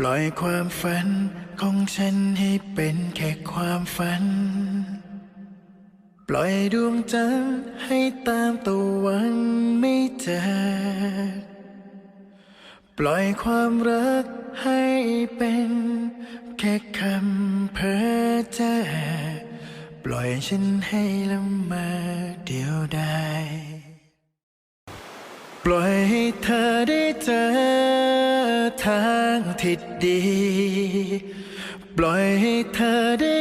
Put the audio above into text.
ปล่อยความฝันของฉันให้เป็นแค่ความฝัน ปล่อยดวงจันทร์ให้ตามตะวันไม่เจอปล่อยความรักให้เป็น แค่คำเพ้อเจ้อปล่อยฉันให้ละเมอเดียวดายปล่อยให้เธอได้เจอ ทางที่ดี ปล่อยให้เธอได้